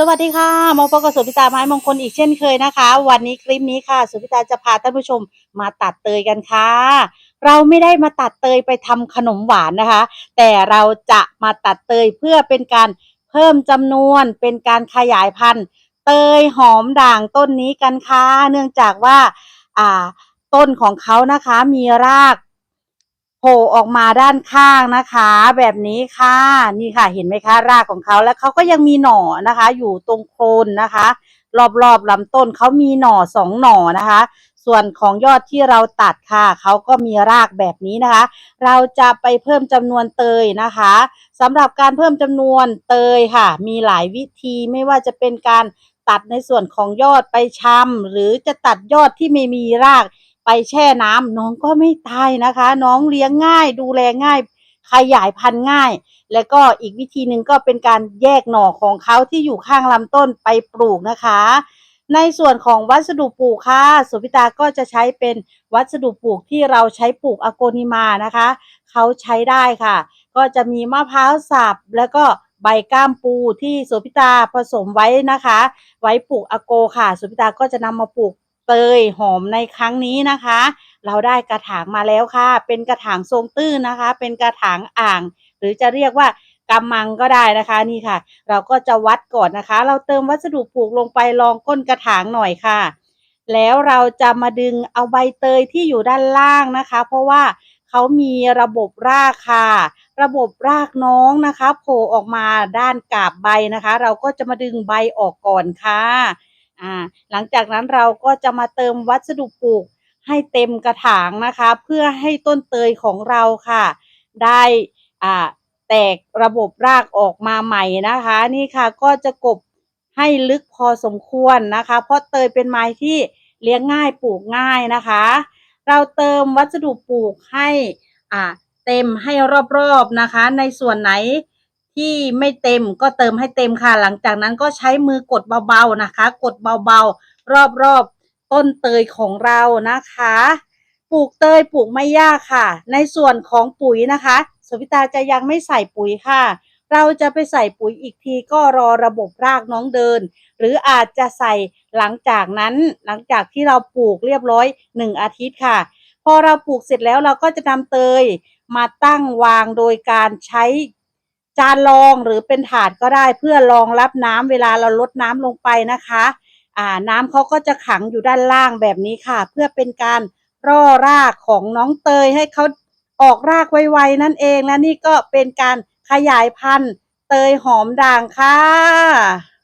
สวัสดีค่ะมาพบกับสุพิตาไม้มงคลอีกเช่นเคยนะคะ วันนี้คลิปนี้ค่ะ สุพิตาจะพาท่านผู้ชมมาตัดเตยกันค่ะ เราไม่ได้มาตัดเตยไปทำขนมหวานนะคะ แต่เราจะมาตัดเตยเพื่อเป็นการเพิ่มจำนวนเป็นการขยายพันธุ์เตยหอมด่างต้นนี้กันค่ะ เนื่องจากว่าอ่าต้นของเขานะคะมีราก ผล่ออกมาด้านข้างนะคะ แบบนี้ค่ะนี่ค่ะเห็นไหมคะรากของเขาแล้วเขาก็ยังมีหน่อนะคะ อยู่ตรงโคนนะคะ รอบๆลำต้นเขามีหน่อสองหน่อนะคะ ส่วนของยอดที่เราตัดค่ะเขาก็มีรากแบบนี้นะคะ เราจะไปเพิ่มจำนวนเตยนะคะสำหรับการเพิ่มจำนวนเตยค่ะ มีหลายวิธีไม่ว่าจะเป็นการตัดในส่วนของยอดไปชำหรือจะตัดยอดที่ไม่มีราก ไปแช่น้ำน้องก็ไม่ตายนะคะ น้องเลี้ยงง่าย ดูแลง่ายขยายพันธุ์ง่าย แล้วก็อีกวิธีหนึ่งก็เป็นการแยกหน่อของเขาที่อยู่ข้างลำต้นไปปลูกนะคะ ในส่วนของวัสดุปลูกค่ะสุพิตาก็จะใช้เป็นวัสดุปลูกที่เราใช้ปลูกอโกนิมานะคะเขาใช้ได้ค่ะ ก็จะมีมะพร้าวสับแล้วก็ใบก้ามปูที่สุพิตาผสมไว้นะคะ ไว้ปลูกอโกค่ะสุพิตาก็จะนำมาปลูก เตยหอมในครั้งนี้นะคะ เราได้กระถางมาแล้วค่ะ เป็นกระถางทรงตื้นนะคะ เป็นกระถางอ่าง หรือจะเรียกว่ากำมังก็ได้นะคะนี่ค่ะ เราก็จะวัดก่อนนะคะ เราเติมวัสดุปลูกลงไปรองก้นกระถางหน่อยค่ะ แล้วเราจะมาดึงเอาใบเตยที่อยู่ด้านล่างนะคะ เพราะว่าเขามีระบบรากค่ะ ระบบรากน้องนะคะโผล่ออกมาด้านกาบใบนะคะ เราก็จะมาดึงใบออกก่อนค่ะ อ่าหลังจากนั้นเราก็จะมาเติมวัสดุปลูกให้เต็มกระถางนะคะ เพื่อให้ต้นเตยของเราค่ะ ได้อ่าแตกระบบรากออกมาใหม่นะคะ นี่ค่ะก็จะกบให้ลึกพอสมควรนะคะ เพราะเตยเป็นไม้ที่เลี้ยงง่ายปลูกง่ายนะคะ เราเติมวัสดุปลูกให้อ่าเต็มให้รอบๆนะคะ ในส่วนไหน ที่ไม่เต็มก็เติมให้เต็มค่ะ หลังจากนั้นก็ใช้มือกดเบาๆนะคะ กดเบาๆ รอบๆ ต้นเตยของเรานะคะ ปลูกเตยปลูกไม่ยากค่ะ ในส่วนของปุ๋ยนะคะสวิตาจะยังไม่ใส่ปุ๋ยค่ะ เราจะไปใส่ปุ๋ยอีกทีก็รอระบบรากน้องเดิน หรืออาจจะใส่หลังจากนั้นหลังจากที่เราปลูกเรียบร้อยหนึ่งอาทิตย์ค่ะ พอเราปลูกเสร็จแล้วเราก็จะนำเตยมาตั้งวางโดยการใช้ จานรองหรือเป็นถาดก็ได้เพื่อรองรับน้ำเวลาเราลดน้ำลงไปนะคะอ่าน้ำเขาก็จะขังอยู่ด้านล่างแบบนี้ค่ะ เพื่อเป็นการร่อรากของน้องเตยให้เขาออกรากไวๆนั่นเองและนี่ก็เป็นการขยายพันธุ์เตยหอมด่างค่ะ